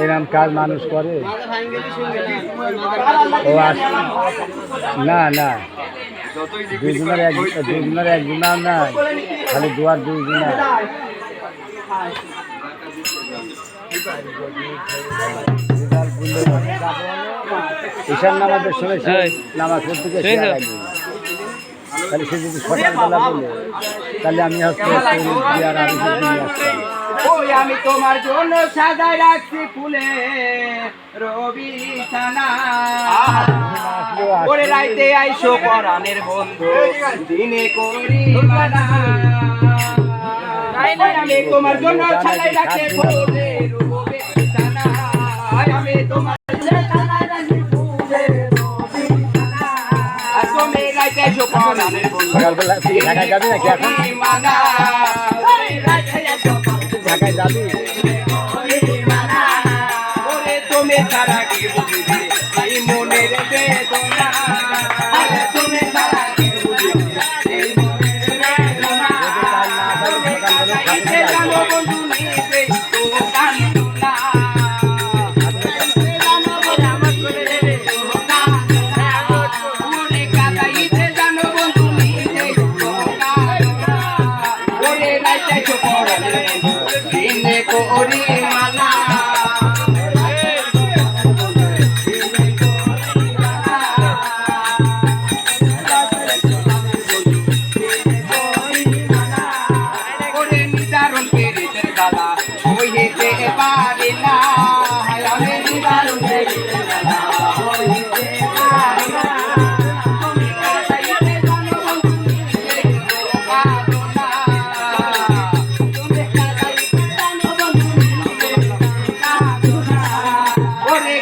এরকম কাজ মানুষ করে? ও আস না না। দুজনের এক দুজনের একজনের না খালি দুয়ার দুইজনের ঈশান নামাজের সময় সে নামাজ পড়তে সে লাগবে তাহলে সে যদি সকালবেলা বলে তাহলে আমি হচ্ছে আর আমি ওই তোমার জন্য সাজায় রাখছি ফুলে রবি ছানা। ওরে রাইতে আইসো পরাণের বন্ধু দিনে করি আমি তোমার জন্য রাখছি ফুলে রবি ছানা। আমি তোমার সকালবেলা ঢাকায় যাবি নাকি এখন? ঢাকায় যাবি? করি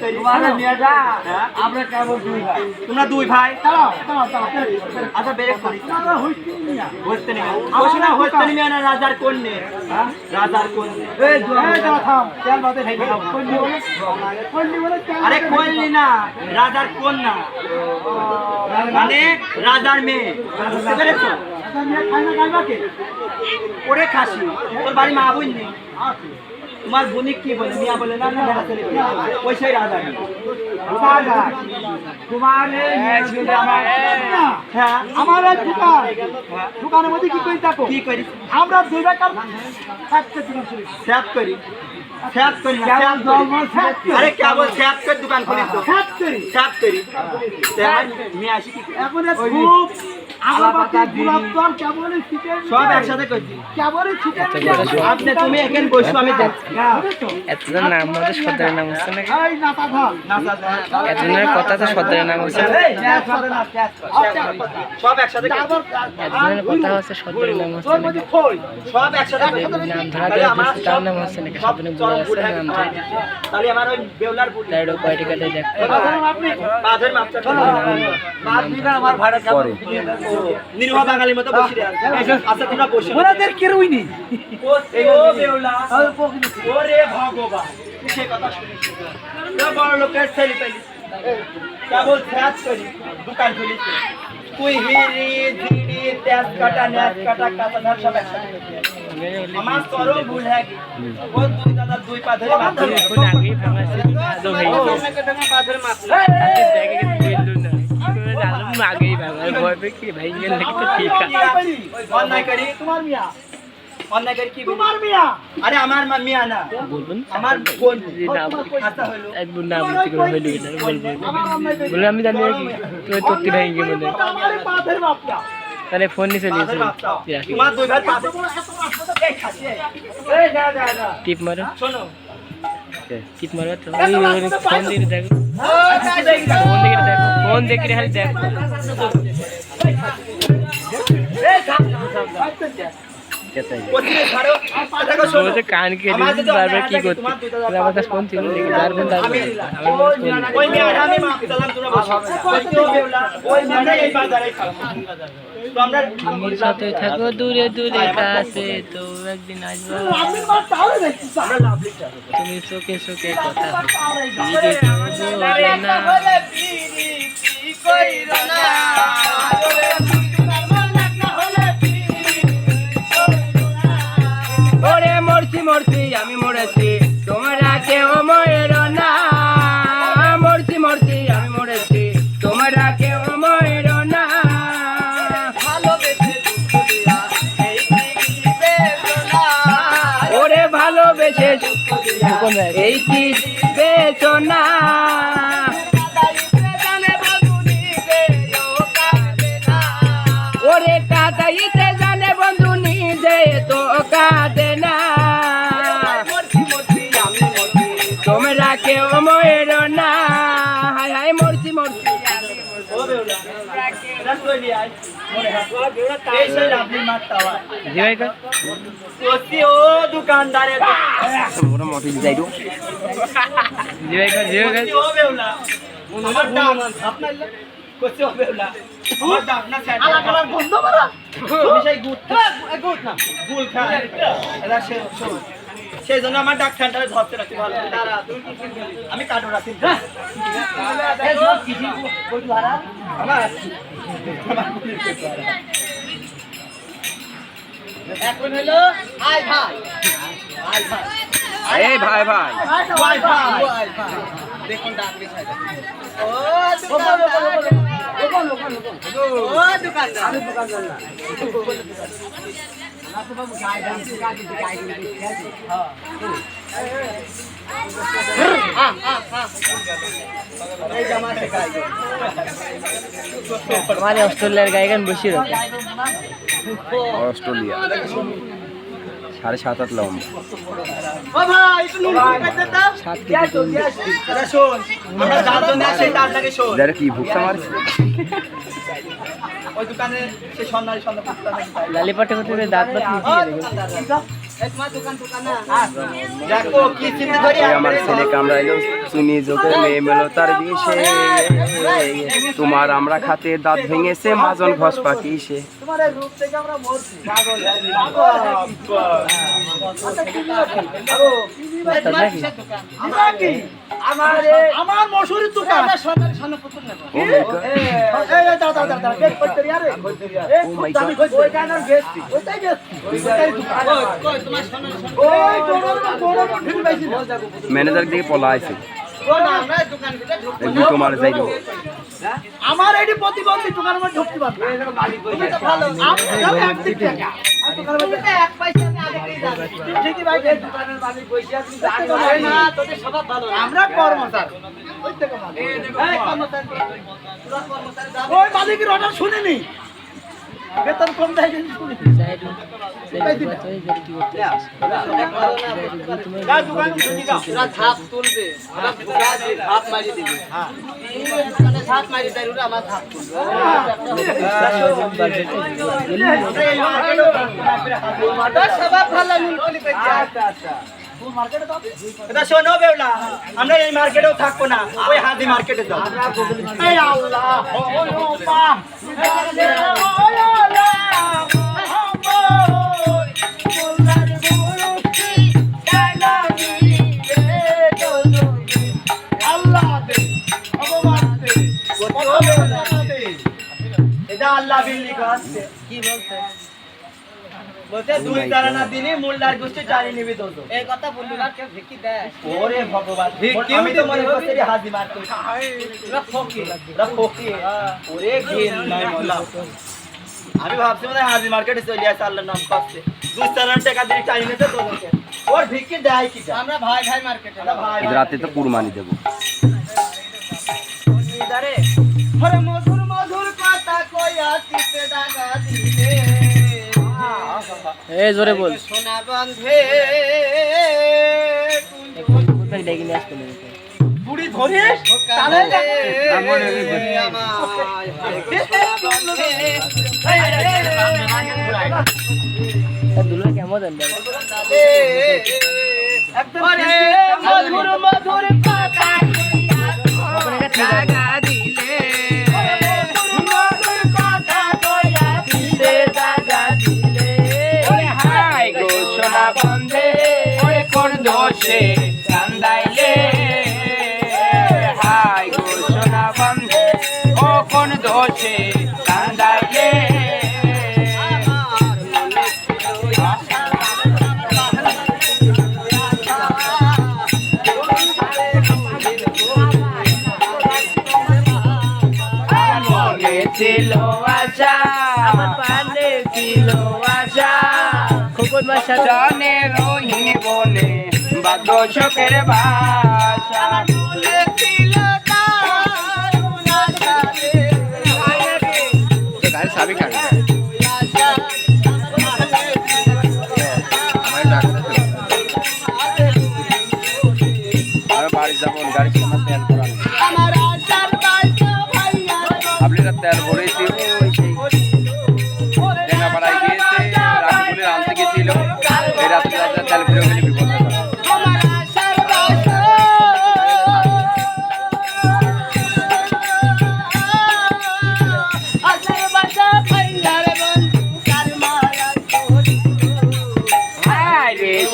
তোমার আমরা দুই ভাই। তোমরা দুই আচ্ছা বেরেক করি। বুঝতে নি বসে না রাজার কন্যে। রাজার কন্যে। আরে কন্যে না রাজার কন্যা। মানে রাজার মেয়ে। বুঝতে পেরেছ? ওরে খাসি তোর বাড়ি মা বোন নেই। তোমার বোনিক কি বলে? মিয়া বলে না না দেখা ছেলে ওইসাই রাজা তোমার হ্যাঁ আমার এক দোকান। দোকানের মধ্যে কি করি কি করি? আমরা দুই টাকার করি। স্যাপ করি স্যাপ আরে কেবল স্যাপ দোকান করি। স্যাপ করি। স্যাপ আসি এখন খুব আগরবাতি গোলাপ জল কেবলই ছিটে সব একসাথে করছি। কেবলই ছিটে আপনি তুমি এখানে বসো আমি দেখছি এতজন নাম মধ্যে সর্দারের নাম হচ্ছে নাকি? এই নাতা ধর এতজনের কথা তো সর্দারের নাম হচ্ছে। সব একসাথে এতজনের কথা নাম হচ্ছে সব একসাথে ধরা আমার তার নাম হচ্ছে নাকি? সব সামনে চরম আছে নাম ধরে তাহলে আমার ওই বেউলার বুড়ি। তাই ওটা কয়টি কাটাই দেখতে আপনি বাঁধের মাপটা আমার ভাড়া কেমন? নির্ভ বাঙালির মতো বসে আচ্ছা তোমরা বসে ওনাদের কেউই নেই এই ও বেউলা ওরে ভগবান। তুই সে কথা শুনিস বড় লোকের ছেলে পেলি। কেবল ধ্যাস করি দোকান খুলিছে। তুই হিরি ঝিরি তেজ কাটা ন্যাজ কাটা কাটা ধার সব একসাথে আমার চরম ভুল হ্যাঁ ও দুই দাদা দুই পা ধরে কি তো অন্যায় করি কি তোমার মিয়া। আরে আমার মা মিয়া না। বলবেন? আমার বোন। যে আচ্ছা হইল এটা বলব। বলে আমি জানি কি তুই তোর ভাই গিয়ে বলে আমার পাথের বাপটা। তাহলে ফোন নিয়ে চলে পাঁচের গেছিল মাপ চাও। তোমার দুই ভাই এই। এই। টিপ মারো। শোনো। টিপ মারো তো ওই ফোন দিয়ে দেখো। ফোন দেখে দেখো ফোন দেখে খালি দেখো বলছে কান কি থাকে, করতে? তোমার দুইটা তাহলে আমার কাছে ফোন ছিল যার ফোন তার তুমি যতই থাকো। দূরে দূরে কাছে তো একদিন আসব। তুমি চোখে চোখে কথা না। কি বেচনা ওরে কাদাইতে জানে বন্ধু নিজে তো কাঁদে না। জি ভাই কর ও আমার ডাক না গুড় খা-। এরা সে-। সেই জন্য আমার ডাক সেন্টারে ধরতে রাখি ভালো? আমি কাটো রাখি। আমার ধরা। এখন হলো আয় ভাই। আয় ভাই। এই ভাই। ভাই। ভাই ভাই। দেখুন ডাক বিছাই ও দোকানদার। ও দোকানদার। আমি দোকানদার না। এই জামা মানে অস্ট্রেলিয়ার গায়ে গান বসিয়ে অস্ট্রেলিয়া। সাড়ে সাত আট লম কি ভুক্তা মারছে? ওই দোকানে সে সন্ধ্যায় সন্ধ্যা করতে দাঁত দেখো কি চিন্তা করি আমার ছেলে কামড়াইলো চুনি যোগে মেয়ে মেলো তার বিষে তোমার আমরা খাতে দাঁত ভেঙেছে মাজন ঘস সে থেকে আমরা আমরা কি? আমার আমার মশুরির দোকান। এই করতে রে এই দামি কই ওই ওইটাই তোমার ওই ডোনার ডোনার পাইছি ম্যানেজার দিকে পলা আছে। ও না আমরা আমার এটি প্রতিবন্ধী দোকানের মধ্যে ঢুকতে পারবে ভালো। আমরা কর্মচার। ওই মালিকের অর্ডার শুনিনি। বেতন কম দেয় কিন্তু। শোনো বেউলা আমরা এই মার্কেটেও থাকব না ওই হাদি মার্কেটে এই আল্লাহ বিল্লি কাছে কি বলতে বলছে oh দুই তারানা দিনই মোল্লার গোষ্ঠী জানি নিবি তো। এই কথা বন্ধুরা কেউ ভিকি দেয়। ওরে ভগবান ভিকি আমি তো মনে করছি রে হাজি মার তুই ওরা ফকি ওরে ঘের নাই মোল্লা। আমি ভাবছি মানে হাজি মার্কেটে চলে আসে আল্লাহর নাম পাচ্ছে। দুই তারানা টাকা দিয়ে টাইমে তো তোকে ওর ভিকি দেয় কি আমরা ভাই ভাই মার্কেটে ভাই রাতে তো কুরবানি দেব। আরে মধুর মধুর কথা কইয়া টিপে দাগা দিলে এই জোরে বল সোনা বন্ধে বুড়ি ধরে কেমন আশা আমার পানে ছিল আশা খোকন মাসা জানে রহি বনে বাদ্য শোকের ভাষা।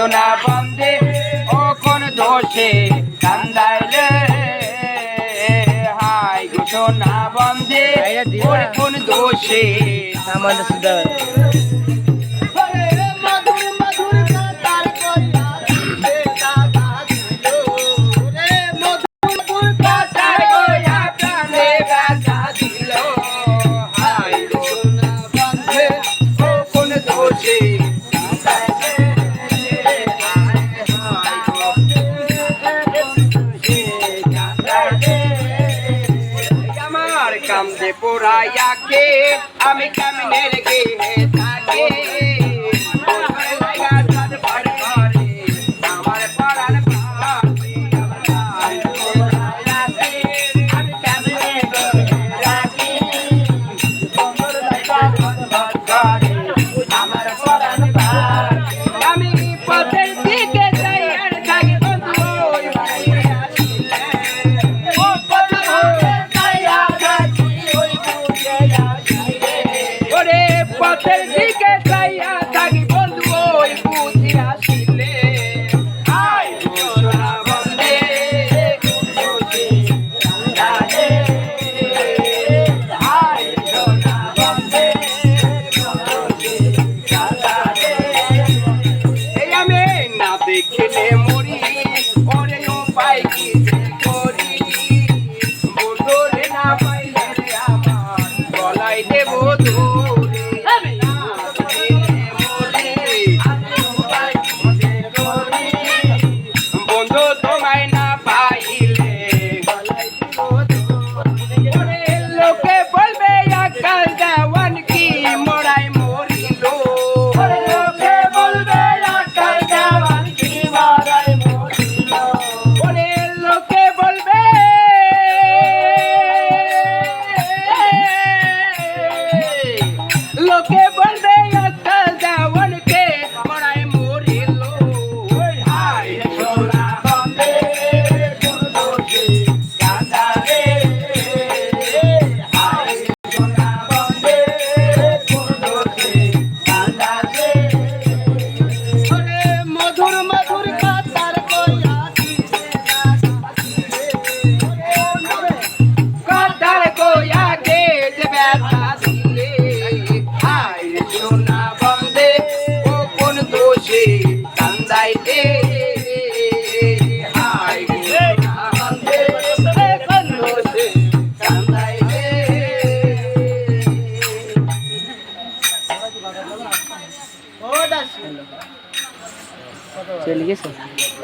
সোনা বন্দে ও কোন দোষে কান্দাইলে? হায় গো সোনা বন্দে কোন দোষে আমার সুদার চোরাইয়াকে আমি কেমনে রেগে তাকে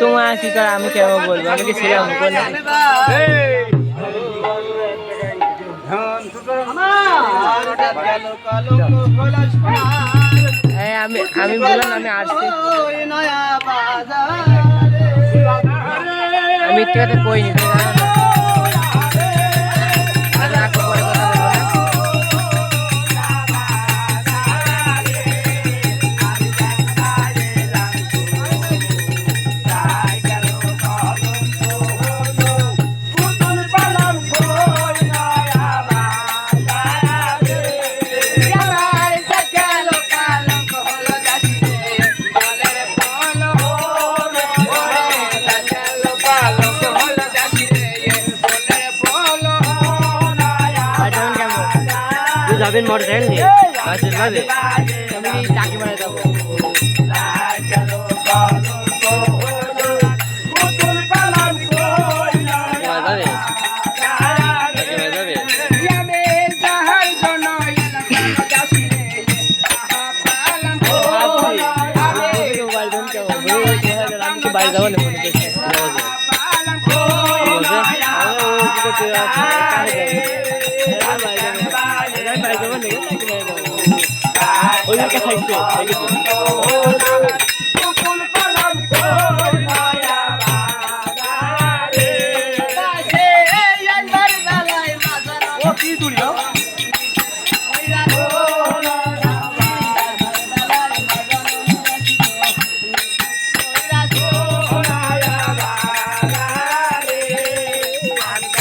তোমার কি করে আমি কেমন বলব? আমি কি ছিলাম? বললাম আমি আমি বললাম আমি আসছি। আমি তো কথা কইনি। Oh you. Thank you.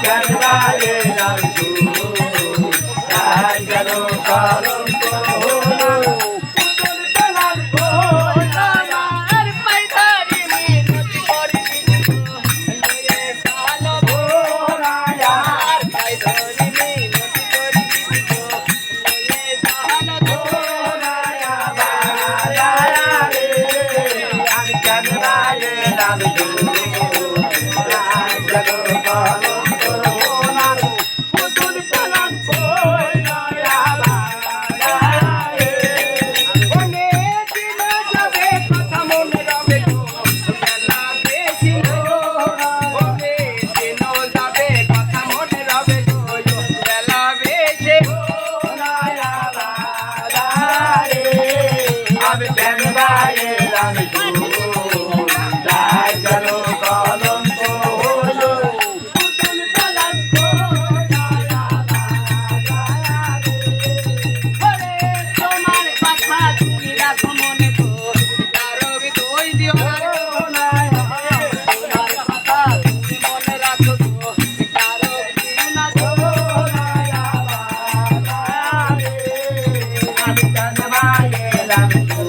Got Instagram.